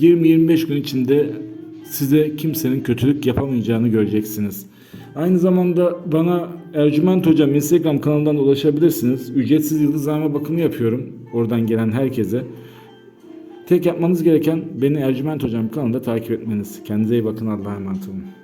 20-25 gün içinde size kimsenin kötülük yapamayacağını göreceksiniz. Aynı zamanda bana Ercüment Hocam Instagram kanalından ulaşabilirsiniz. Ücretsiz yıldızlama bakımı yapıyorum. Oradan gelen herkese. Tek yapmanız gereken beni Ercüment Hocam kanalında takip etmeniz. Kendinize iyi bakın. Allah'a emanet olun.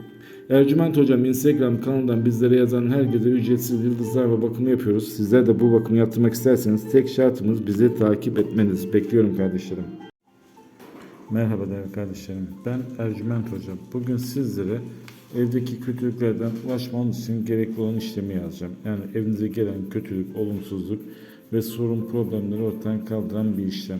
Ercüment Hocam Instagram kanalından bizlere yazan herkese ücretsiz yıldızlar ve bakımı yapıyoruz. Sizler de bu bakımı yaptırmak isterseniz tek şartımız bizi takip etmeniz. Bekliyorum kardeşlerim. Merhaba değerli kardeşlerim. Ben Ercüment Hocam. Bugün sizlere evdeki kötülüklerden ulaşmanız için gerekli olan işlemi yazacağım. Yani evinize gelen kötülük, olumsuzluk ve sorun problemleri ortadan kaldıran bir işlem.